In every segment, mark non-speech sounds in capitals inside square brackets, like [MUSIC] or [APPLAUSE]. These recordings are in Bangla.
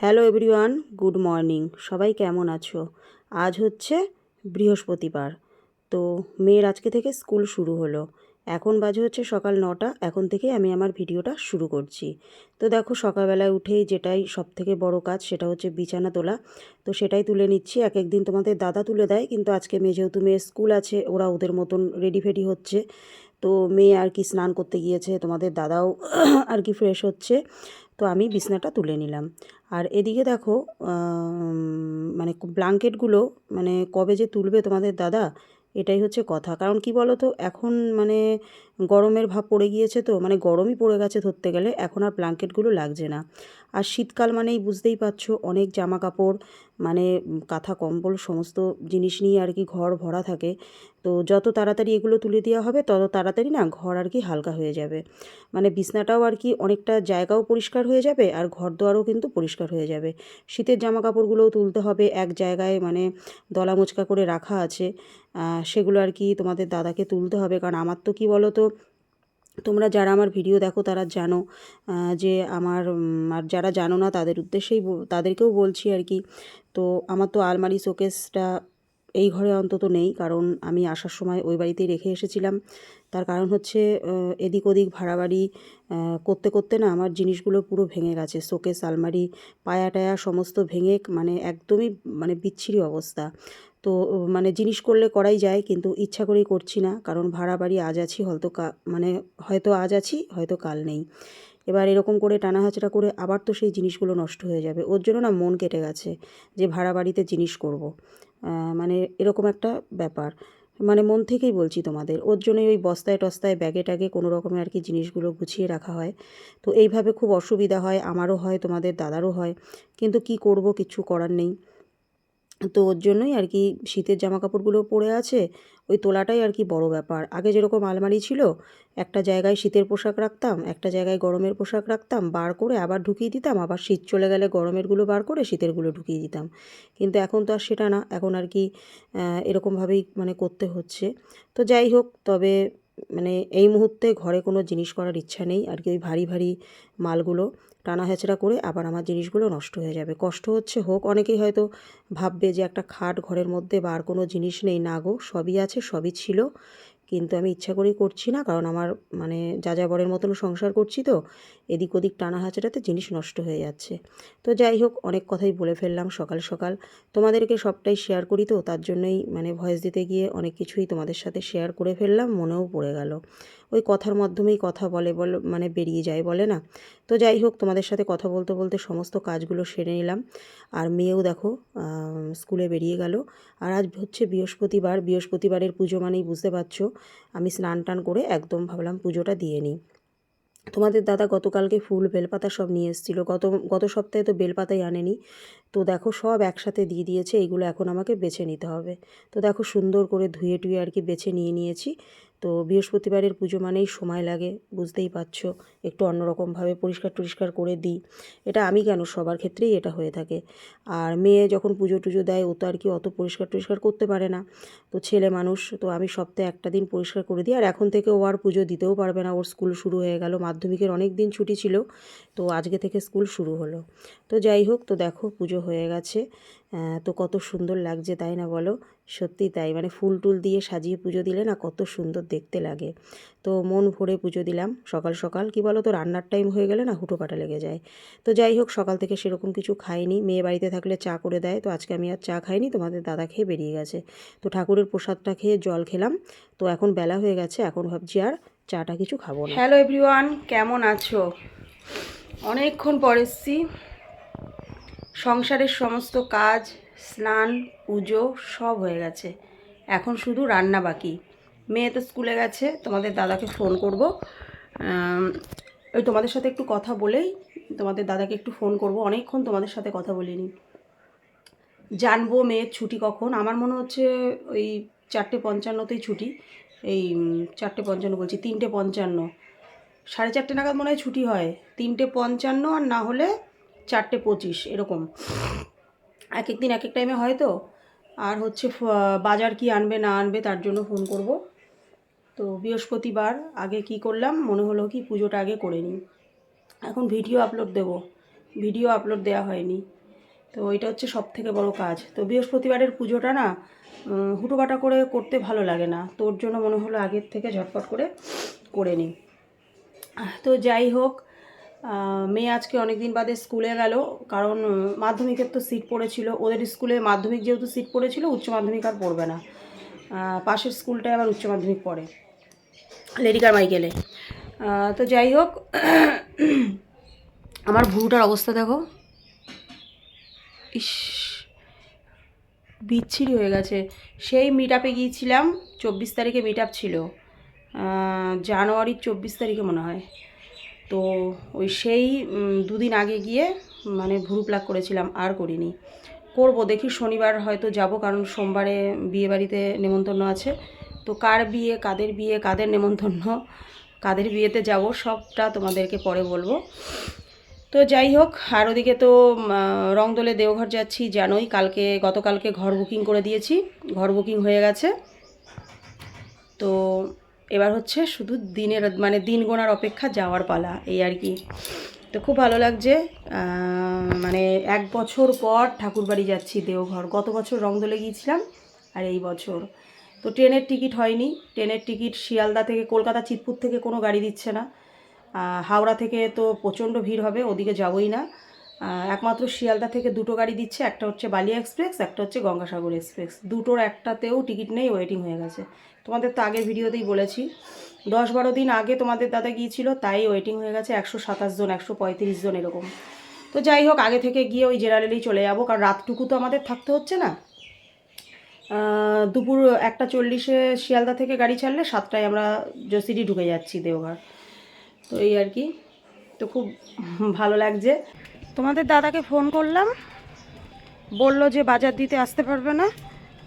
হ্যালো এভরিওয়ান গুড মর্নিং সবাই কেমন আছো? আজ হচ্ছে বৃহস্পতিবার। তো মেয়ের আজকে থেকে স্কুল শুরু হলো। এখন বাজে হচ্ছে সকাল নটা। এখন থেকে আমি আমার ভিডিওটা শুরু করছি। তো দেখো সকালবেলায় উঠেই যেটাই সব থেকে বড় কাজ সেটা হচ্ছে বিছানা তোলা। তো সেটাই তুলে নিচ্ছি। এক একদিন তোমাদের দাদা তুলে দেয়। কিন্তু আজকে মেয়ে যেহেতু মেয়ের স্কুল আছে, ওরা ওদের মতন রেডি ফেডি হচ্ছে। তো মেয়ে আর কি স্নান করতে গিয়েছে, তোমাদের দাদাও [CLEARS THROAT] আর কি ফ্রেশ হচ্ছে। তো আমি বিছনাটা তুলে নিলাম। আর এদিকে দেখো মানে ব্লাঙ্কেটগুলো মানে কবে যে তুলবে তোমাদের দাদা, এটাই হচ্ছে কথা। কারণ কি বলো তো এখন মানে গরমের ভাব পড়ে গিয়েছে তো মানে গরমই পড়ে গেছে ধরতে গেলে, এখন আর ব্ল্যাঙ্কেটগুলো লাগছে না। আর শীতকাল মানেই বুঝতেই পারছ, অনেক জামা কাপড় মানে কাঁথা, কম্বল, সমস্ত জিনিস নিয়ে আর কি ঘর ভরা থাকে। তো যত তাড়াতাড়ি এগুলো তুলে দেওয়া হবে, তত তাড়াতাড়ি না ঘর আর কি হালকা হয়ে যাবে। মানে বিছনাটাও আর কি অনেকটা জায়গাও পরিষ্কার হয়ে যাবে, আর ঘর দুয়ারও কিন্তু পরিষ্কার হয়ে যাবে। শীতের জামা কাপড়গুলোও তুলতে হবে, এক জায়গায় মানে দলা মোচকা করে রাখা আছে। সেগুলো আর কি তোমাদের দাদাকে তুলতে হবে, কারণ আমার তো কি বলো তো তোমরা যারা আমার ভিডিও দেখো, তারা জানো যে আমার আর যারা জানো না, তাদের উদ্দেশ্যেই তাদেরকেও বলছি আর কি। তো আমার তো আলমারি শোকেসটা এই ঘরে অন্তত নেই, কারণ আমি আসার সময় ওই বাড়িতেই রেখে এসেছিলাম। তার কারণ হচ্ছে এদিক ওদিক ভাড়া বাড়ি করতে করতে না আমার জিনিসগুলো পুরো ভেঙে গেছে। শোকেস, আলমারি পায়া টায়া সমস্ত ভেঙে মানে একদমই মানে বিচ্ছিরি অবস্থা। তো মানে জিনিস করলে করাই যায়, কিন্তু ইচ্ছা করেই করছি না। কারণ ভাড়া বাড়ি আজ আছি, হয়তো মানে হয়তো আজ আছি, হয়তো কাল নেই। এবার এরকম করে টানা হাঁচড়া করে আবার তো সেই জিনিসগুলো নষ্ট হয়ে যাবে। ওর জন্য না মন কেটে গেছে যে ভাড়া বাড়িতে জিনিস করব। মানে এরকম একটা ব্যাপার। মানে মন থেকেই বলছি তোমাদের, ওর জন্যই ওই বস্তায় টস্তায় ব্যাগে ট্যাগে কোনো রকমে আর কি জিনিসগুলো গুছিয়ে রাখা হয়। তো এইভাবে খুব অসুবিধা হয়, আমারও হয়, তোমাদের দাদারও হয়। কিন্তু কি করব, কিছু করার নেই। তো ওর জন্যই আর কি শীতের জামা কাপড়গুলো পরে আছে। ওই তোলাটাই আর কি বড় ব্যাপার। আগে যেরকম আলমারি ছিল, একটা জায়গায় শীতের পোশাক রাখতাম, একটা জায়গায় গরমের পোশাক রাখতাম, বার করে আবার ঢুকিয়ে দিতাম, আবার শীত চলে গেলে গরমেরগুলো বার করে শীতেরগুলো ঢুকিয়ে দিতাম। কিন্তু এখন তো আর সেটা না, এখন আর কি এরকমভাবেই মানে করতে হচ্ছে। তো যাই হোক, তবে মানে এই মুহূর্তে ঘরে কোনো জিনিস করার ইচ্ছা নেই, আর কি ওই ভারী ভারী মালগুলো। টানা হেঁচড়া করে আবার আমার জিনিসগুলো নষ্ট হয়ে যাবে। কষ্ট হচ্ছে হোক, অনেকেই হয়তো ভাববে যে একটা খাট ঘরের মধ্যে বা আর কোনো জিনিস নেই। না গো, সবই আছে, সবই ছিল। কিন্তু আমি ইচ্ছা করেই করছি না, কারণ আমার মানে যা যাবরের মতন সংসার করছি তো, এদিক ওদিক টানা হাঁচড়াতে জিনিস নষ্ট হয়ে যাচ্ছে। তো যাই হোক, অনেক কথাই বলে ফেললাম সকাল সকাল। তোমাদেরকে সবটাই শেয়ার করি তো, তার জন্যই মানে ভয়েস দিতে গিয়ে অনেক কিছুই তোমাদের সাথে শেয়ার করে ফেললাম, মনেও পড়ে গেল। ওই কথার মাধ্যমেই কথা বলে, বল মানে বেরিয়ে যায়, বলে না? তো যাই হোক, তোমাদের সাথে কথা বলতে বলতে সমস্ত কাজগুলো সেরে নিলাম। আর মেয়েও দেখো স্কুলে বেরিয়ে গেল। আর আজ হচ্ছে বৃহস্পতিবার। বৃহস্পতিবারের পুজো মানেই বুঝতে পারছ, আমি স্নান টান করে একদম ভাবলাম পুজোটা দিয়ে নিই। তোমাদের দাদা গতকালকে ফুল বেলপাতা সব নিয়ে এসেছিল। গত গত সপ্তাহে তো বেলপাতাই আনেনি। তো দেখো সব একসাথে দিয়ে দিয়েছে এইগুলো এখন আমাকে বেছে নিতে হবে। তো দেখো সুন্দর করে ধুয়ে টুয়ে আর কি বেছে নিয়ে নিয়েছি। তো বৃহস্পতিবারের পুজো মানেই সময় লাগে, বুঝতেই পারছ? একটু অন্যরকমভাবে পরিষ্কার টরিষ্কার করে দিই। এটা আমি কেন? সবার ক্ষেত্রেই এটা হয়ে থাকে। আর মেয়ে যখন পুজো টুজো দেয়, ও তো আর কি অত পরিষ্কার টরিষ্কার করতে পারে না। তো ছেলে মানুষ, তো আমি সপ্তাহে একটা দিন পরিষ্কার করে দিই। আর এখন থেকে ও আর পুজো দিতেও পারবে না। ওর স্কুল শুরু হয়ে গেল, মাধ্যমিকের অনেক দিন ছুটি ছিল। তো আজকে থেকে স্কুল শুরু হলো। তো যাই হোক, তো দেখো পুজো হয়ে গেছে। তো কত সুন্দর লাগছে, তাই না বলো? সত্যি তাই। মানে ফুল টুল দিয়ে সাজিয়ে পুজো দিলে না কত সুন্দর দেখতে লাগে। তো মন ভরে পুজো দিলাম। সকাল সকাল কি বলো তো, রান্নার টাইম হয়ে গেলে না হুটোপাটা লেগে যায়। তো যাই হোক, সকাল থেকে সেরকম কিছু খাইনি। মেয়ে বাড়িতে থাকলে চা করে দেয়। তো আজকে আমি আর চা খাইনি, তোমাদের দাদা খেয়ে বেরিয়ে গেছে। তো ঠাকুরের প্রসাদটা খেয়ে জল খেলাম। তো এখন বেলা হয়ে গেছে, এখন ভাবছি আর চাটা কিছু খাব হ্যালো এভরিওয়ান কেমন আছো? অনেকক্ষণ পর এসছি। সংসারের সমস্ত কাজ, স্নান, পুজো সব হয়ে গেছে। এখন শুধু রান্না বাকি। মেয়ে তো স্কুলে গেছে, তোমাদের দাদাকে ফোন করব। ওই তোমাদের সাথে একটু কথা বলেই তোমাদের দাদাকে একটু ফোন করব। অনেকক্ষণ তোমাদের সাথে কথা বলিনি। জানব মেয়ের ছুটি কখন। আমার মনে হচ্ছে ওই চারটে পঞ্চান্নতেই ছুটি। এই চারটে পঞ্চান্ন বলছি, তিনটে পঞ্চান্ন। সাড়ে চারটে নাগাদ মনে হয় ছুটি হয়। তিনটে পঞ্চান্ন আর না হলে চারটে পঁচিশ এরকম। এক এক দিন এক এক টাইমে হয় তো। আর হচ্ছে বাজার কি আনবে না আনবে তার জন্য ফোন করব। তো বৃহস্পতিবার আগে কি করলাম মনে হলো কি পুজোটা আগে করে নিই। এখন ভিডিও আপলোড দেব। ভিডিও আপলোড দেওয়া হয়নি। তো ওইটা হচ্ছে সব থেকে বড় কাজ। তো বৃহস্পতিবারের পুজোটা না উম, হুটোপাটা করে করতে ভালো লাগে না। তোর জন্য মনে হলো আগের থেকে ঝটপট করে করে নিই। তো যাই হোক মেয়ে আজকে অনেক দিন বাদে স্কুলে গেল, কারণ মাধ্যমিকের তো সিট পড়েছিল। ওদের স্কুলে মাধ্যমিক যেহেতু সিট পড়েছিল, উচ্চ মাধ্যমিক আর পড়বে না। পাশের স্কুলটায় আবার উচ্চ মাধ্যমিক পড়ে লেডিকার মাইকেলে। তো যাই হোক, [CLEARS THROAT] আমার ভুরুটার অবস্থা দেখো। ইস, বিচ্ছিরি হয়ে গেছে। সেই মিট আপে গিয়েছিলাম, চব্বিশ তারিখে মিট ছিল। জানুয়ারির চব্বিশ তারিখে মনে হয়। তো ওই সেই দুদিন আগে গিয়ে মানে ভুরু প্লাক করেছিলাম, আর করিনি। করব, দেখি শনিবার হয়তো যাব, কারণ সোমবারে বিয়ে বাড়িতে নেমন্তন্ন আছে। তো কার বিয়ে, কাদের বিয়ে, কাদের নেমন্তন্ন, কাদের বিয়েতে যাব, সবটা তোমাদেরকে পরে বলব। তো যাই হোক, আর ওদিকে তো রংদোলে দেওঘর যাচ্ছি, জানোই, কালকে, গতকালকে ঘর বুকিং করে দিয়েছি, ঘর বুকিং হয়ে গেছে। তো এবার হচ্ছে শুধু দিনের মানে দিন গোনার অপেক্ষা যাওয়ার পালা, এই আর কি। তো খুব ভালো লাগছে মানে এক বছর পর ঠাকুরবাড়ি যাচ্ছি দেওঘর। গত বছর রংদোলে গিয়েছিলাম, আর এই বছর। তো ট্রেনের টিকিট হয়নি, ট্রেনের টিকিট শিয়ালদা থেকে কলকাতা, চিতপুর থেকে কোনো গাড়ি দিচ্ছে না। হাওড়া থেকে তো প্রচণ্ড ভিড় হবে, ওদিকে যাবই না। একমাত্র শিয়ালদা থেকে দুটো গাড়ি দিচ্ছে, একটা হচ্ছে বালিয়া এক্সপ্রেস, একটা হচ্ছে গঙ্গাসাগর এক্সপ্রেস। দুটোর একটাতেও টিকিট নেই, ওয়েটিং হয়ে গেছে। তোমাদের তো আগের ভিডিওতেই বলেছি, দশ বারো দিন আগে তোমাদের দাদা গিয়েছিল, তাই ওয়েটিং হয়ে গেছে একশো সাতাশ জন, একশো পঁয়ত্রিশ জন এরকম। তো যাই হোক, আগে থেকে গিয়ে ওই জেনারেলেই চলে যাব, কারণ রাতটুকু তো আমাদের থাকতে হচ্ছে না। দুপুর একটা চল্লিশে শিয়ালদা থেকে গাড়ি ছাড়লে সাতটায় আমরা জসিডি ঢুকে যাচ্ছি দেওঘর। তো এই আর কি, তো খুব ভালো লাগছে। তোমাদের দাদাকে ফোন করলাম। বলল যে বাজার দিতে আসতে পারবে না।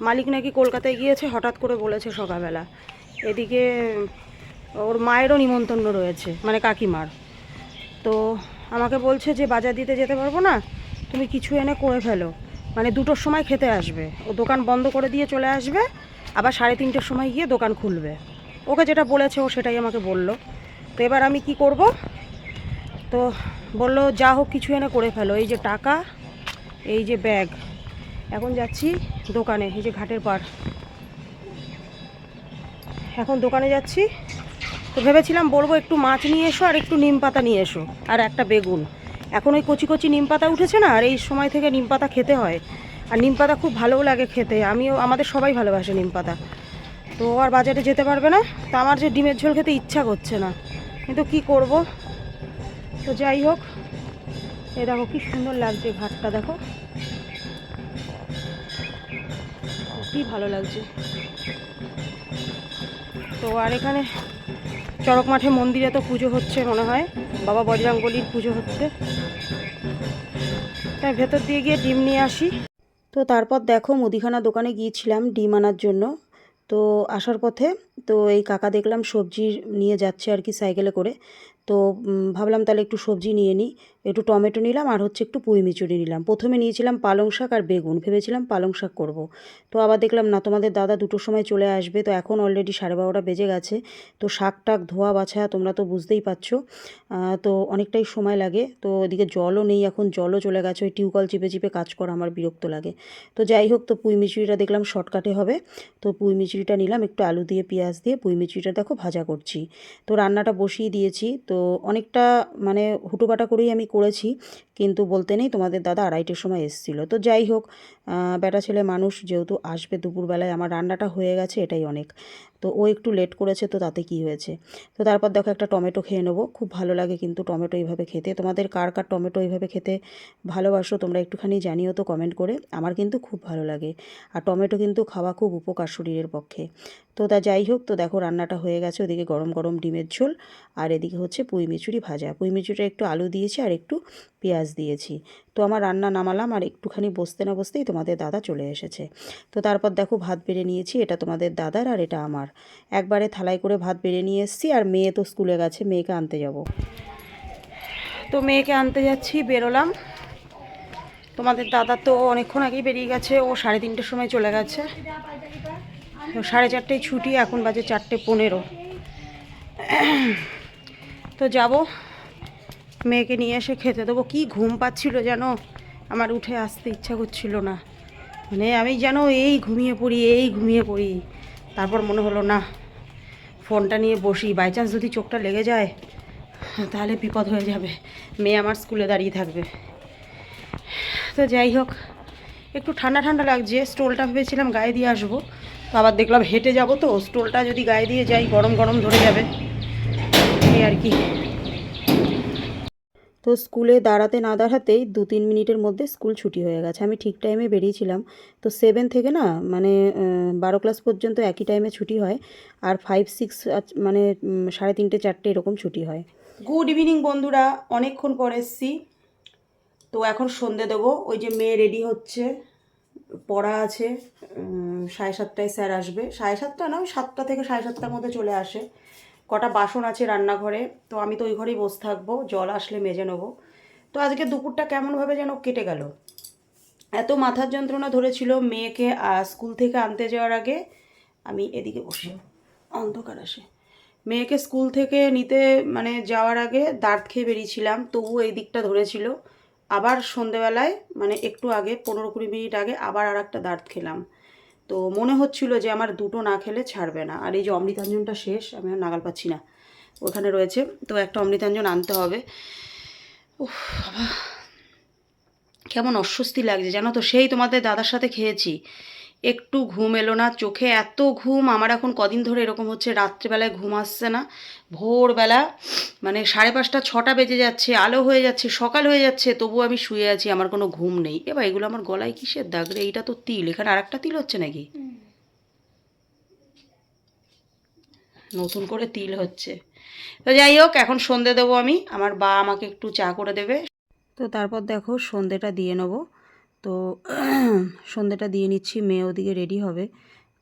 মালিক নাকি কলকাতায় গিয়েছে, হঠাৎ করে বলেছে সকালবেলা। এদিকে ওর মায়েরও নিমন্ত্রণ রয়েছে মানে কাকিমার। তো আমাকে বলছে যে বাজার দিতে যেতে পারব না, তুমি কিছু এনে করে ফেলো। মানে দুটোর সময় খেতে আসবে। ও দোকান বন্ধ করে দিয়ে চলে আসবে, আবার সাড়ে তিনটের সময় গিয়ে দোকান খুলবে। ওকে যেটা বলেছে ও সেটাই আমাকে বলল। তো এবার আমি কি করব? তো বলল, যা হোক, কিছু এনে করে ফেলো। এই যে টাকা, এই যে ব্যাগ। এখন যাচ্ছি দোকানে, এই যে ঘাটের পার এখন দোকানে যাচ্ছি। তো ভেবেছিলাম বলব, একটু মাছ নিয়ে এসো আর একটু নিম পাতা নিয়ে এসো আর একটা বেগুন। এখন ওই কচি কচি নিম পাতা উঠেছে না, আর এই সময় থেকে নিম পাতা খেতে হয়। আর নিম পাতা খুব ভালোও লাগে খেতে। আমিও, আমাদের সবাই ভালোবাসে নিম পাতা। তো আর বাজারে যেতে পারবে না। তো আমার যে ডিমের ঝোল খেতে ইচ্ছা করছে না। কিন্তু কি করব? তো যাই হোক, এ দেখো কি সুন্দর লাগছে ঘাটটা দেখো। কি ভালো লাগছে। তো আর এখানে চড়ক মাঠে মন্দিরে তো পুজো হচ্ছে মনে হয়, বাবা বজরাঙ্গলির পুজো হচ্ছে। তাই ভেতর দিয়ে গিয়ে ডিম নিয়ে আসি। তো তারপর দেখো মুদিখানা দোকানে গিয়েছিলাম ডিম আনার জন্য। তো আসার পথে তো এই কাকা দেখলাম সবজি নিয়ে যাচ্ছে আর কি সাইকেলে করে। তো ভাবলাম তাহলে একটু সবজি নিয়ে নিই। একটু টমেটো নিলাম আর হচ্ছে একটু পুঁই মিচুরি নিলাম। প্রথমে নিয়েছিলাম পালং শাক আর বেগুন, ভেবেছিলাম পালং শাক করব। তো আবার দেখলাম, না, তোমাদের দাদা দুটোর সময় চলে আসবে, তো এখন অলরেডি সাড়ে বারোটা বেজে গেছে, তো শাক টাক ধোয়া বাছা, তোমরা তো বুঝতেই পারছ। তো অনেকটাই সময় লাগে, তো ওদিকে জলও নেই, এখন জলও চলে গেছে, ওই টিউকল চিপে চিপে কাজ করা আমার বিরক্ত লাগে। তো যাই হোক, তো পুঁই মিচুরিটা দেখলাম শর্টকাটে হবে, তো পুঁই মিচুরিটা নিলাম, একটু আলু দিয়ে, পেঁয়াজ দিয়ে পুঁই মিচুরিটা দেখো ভাজা করছি। তো রান্নাটা বসিয়ে দিয়েছি, তো অনেকটা মানে হুটোপাটা করেই আমি করেছি। কিন্তু বলতে নেই তোমাদের দাদা আড়াইটের সময় এসেছিল। তো যাই হোক বেটা ছেলে মানুষ যেহেতু আসবে দুপুরবেলায়, আমার রান্নাটা হয়ে গেছে, এটাই অনেক। তো ও একটু লেট করেছে, তো তাতে কি হয়েছে? তো তারপর দেখো একটা টমেটো খেয়ে নেব, খুব ভালো লাগে কিন্তু টমেটো এইভাবে খেতে। তোমাদের কার কার টমেটো এইভাবে খেতে ভালোবাসো তোমরা একটুখানি জানিও তো কমেন্ট করে, আমার কিন্তু খুব ভালো লাগে। আর টমেটো কিন্তু খাওয়া খুব উপকার শরীরের পক্ষে। তো তা যাই হোক, তো দেখো রান্নাটা হয়ে গেছে, ওদিকে গরম গরম ডিমের ঝোল, আর এদিকে হচ্ছে পুঁই মিচুরি ভাজা। পুঁই মিচুরিটা একটু আলু দিয়েছি আর একটু পেঁয়াজ দিয়েছি। তো আমার রান্না নামালাম আর একটুখানি বসতে না বসতেই তোমাদের দাদা চলে এসেছে। তো তারপর দেখো ভাত বেড়ে নিয়েছি, এটা তোমাদের দাদার আর এটা আমার। একবারে থালায় করে ভাত বেড়ে নিয়ে এসেছি আর মেয়ে তো স্কুলে গেছে, মেয়েকে আনতে যাব। তো মেয়েকে আনতে যাচ্ছি, বেরোলাম। তোমাদের দাদা তো অনেকক্ষণ আগেই বেরিয়ে গেছে, ও সাড়ে তিনটের সময় চলে গেছে। তো সাড়ে চারটেয় ছুটি, এখন বাজে চারটে পনেরো। তো যাব। মেয়েকে নিয়ে এসে খেতে দেবো। কি ঘুম পাচ্ছিল যেন আমার উঠে আসতে ইচ্ছা করছিল না। মানে আমি যেন এই ঘুমিয়ে পড়ি, এই ঘুমিয়ে পড়ি। তারপর মনে হলো, না, ফোনটা নিয়ে বসি। বাই চান্স যদি চোখটা লেগে যায়, তাহলে বিপদ হয়ে যাবে। মেয়ে আমার স্কুলে দাঁড়িয়ে থাকবে। তো যাই হোক, একটু ঠান্ডা ঠান্ডা লাগছে। স্টোলটা ভেবেছিলাম গায়ে দিয়ে আসব। তো আবার দেখলাম হেঁটে যাব তো। স্টোলটা যদি গায়ে দিয়ে যাই, গরম গরম ধরে যাবে। এই আর কি। তো স্কুলে দাঁড়াতে না দাঁড়াতেই দু তিন মিনিটের মধ্যে স্কুল ছুটি হয়ে গেছে। আমি ঠিক টাইমে বেরিয়েছিলাম। তো সেভেন থেকে না মানে বারো ক্লাস পর্যন্ত একই টাইমে ছুটি হয়। আর ফাইভ সিক্স মানে সাড়ে তিনটে, চারটে এরকম ছুটি হয়। গুড ইভিনিং বন্ধুরা, অনেকক্ষণ পরে এসছি। তো এখন সন্ধে দেবো। ওই যে মেয়ে রেডি হচ্ছে, পড়া আছে সাড়ে সাতটায় স্যার আসবে। সাড়ে সাতটা না, ওই সাতটা থেকে সাড়ে সাতটার মধ্যে চলে আসে। কটা বাসন আছে রান্নাঘরে, তো আমি তো ওই ঘরেই বসে থাকব, জল আসলে মেজে নেব। তো আজকে দুপুরটা কেমনভাবে যেন কেটে গেল। এত মাথার যন্ত্রণা ধরেছিল মেয়েকে স্কুল থেকে আনতে যাওয়ার আগে। আমি এদিকে বসি, অন্ধকার আসে। মেয়েকে স্কুল থেকে নিতে মানে যাওয়ার আগে দাঁত খেয়ে বেরিয়েছিলাম, তবুও এই দিকটা ধরেছিল। আবার সন্ধেবেলায় মানে একটু আগে, পনেরো কুড়ি মিনিট আগে আবার আর একটা দাঁত খেলাম। তো মনে হচ্ছিল যে আমার দুটো না খেলে ছাড়বে না। আর এই যে অমৃতাঞ্জনটা শেষ, আমি আর নাগাল পাচ্ছি না। ওখানে রয়েছে, তো একটা অমৃতাঞ্জন আনতে হবে। কেমন অস্বস্তি লাগছে, জানো তো? সেই তোমাদের দাদার সাথে খেয়েছি। একটু ঘুম এলো না, চোখে এত ঘুম, আমার এখন কদিন ধরে এরকম হচ্ছে, রাত্রেবেলায় ঘুম আসছে না। ভোরবেলা মানে সাড়ে পাঁচটা, ছটা বেজে যাচ্ছে, আলো হয়ে যাচ্ছে, সকাল হয়ে যাচ্ছে তবু আমি শুয়ে আছি, আমার কোনো ঘুম নেই। এবার এগুলো আমার গলায় কিসের দাগ রে? এইটা তো তিল, এখানে আর একটা তিল হচ্ছে নাকি? নতুন করে তিল হচ্ছে। তো যাই হোক, এখন সন্ধে দেবো আমি, আমার বা আমাকে একটু চা করে দেবে। তো তারপর দেখো, সন্ধেটা দিয়ে নেব। তো সন্ধেটা দিয়ে নিচ্ছি, মেয়ে ওদিকে রেডি হবে।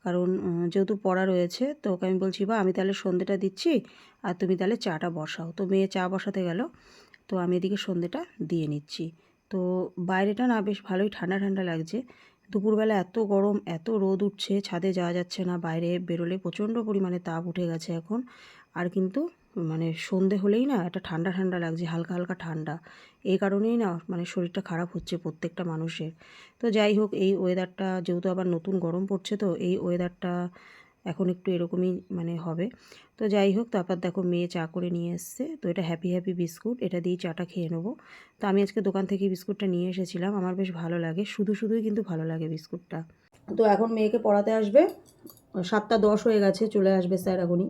কারণ যেহেতু পড়া রয়েছে, তো ওকে আমি বলছি, বা, আমি তাহলে সন্ধেটা দিচ্ছি আর তুমি তাহলে চাটা বসাও। তো মেয়ে চা বসাতে গেল। তো আমি এদিকে সন্ধেটা দিয়ে নিচ্ছি। তো বাইরেটা না বেশ ভালোই ঠান্ডা ঠান্ডা লাগছে। দুপুরবেলা এত গরম, এত রোদ উঠছে, ছাদে যাওয়া যাচ্ছে না, বাইরে বেরোলে প্রচণ্ড পরিমাণে তাপ উঠে গেছে এখন। আর কিন্তু মানে সন্ধে হলেই না একটা ঠান্ডা ঠান্ডা লাগছে, হালকা হালকা ঠান্ডা। এই কারণেই না মানে শরীরটা খারাপ হচ্ছে প্রত্যেকটা মানুষের। তো যাই হোক, এই ওয়েদারটা যেহেতু আবার নতুন গরম পড়ছে তো, এই ওয়েদারটা এখন একটু এরকমই মানে হবে। তো যাই হোক, তারপর দেখো মেয়ে চা করে নিয়ে এসছে। তো এটা হ্যাপি হ্যাপি বিস্কুট এটা দিয়েই চাটা খেয়ে নেব। তো আমি আজকে দোকান থেকে বিস্কুটটা নিয়ে এসেছিলাম, আমার বেশ ভালো লাগে। শুধু শুধুই কিন্তু ভালো লাগে বিস্কুটটা। তো এখন মেয়েকে পড়াতে আসবে। সাতটা দশ হয়ে গেছে, চলে আসবে স্যার এখনই।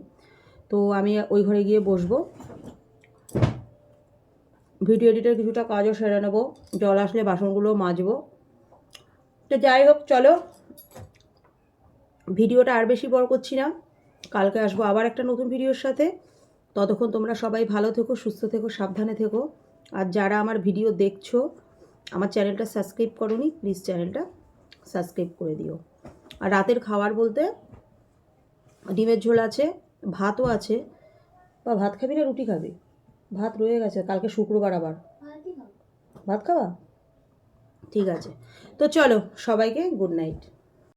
তো আমি ওই ঘরে গিয়ে বসবো। ভিডিও এডিটের কিছুটা কাজও সেরে নেব। জল আসলে বাসনগুলো মাজবো। তো যাই হোক, চলো। ভিডিওটা আর বেশি বড় করছি না। কালকে আসব আবার একটা নতুন ভিডিওর সাথে। ততক্ষণ তোমরা সবাই ভালো থেকো সুস্থ থেকো সাবধানে থেকো। আর যারা আমার ভিডিও দেখছ আমার চ্যানেলটা সাবস্ক্রাইব করোনি প্লিজ চ্যানেলটা সাবস্ক্রাইব করে দিও। আর রাতের খাবার বলতে ডিমের ঝোল আছে ভাতও আছে। বা ভাত খাবি না রুটি খাবি? ভাত রয়ে গেছে কালকে শুক্রবার আবার। ভাত খাওয়া ঠিক আছে। তো চলো সবাইকে গুড নাইট।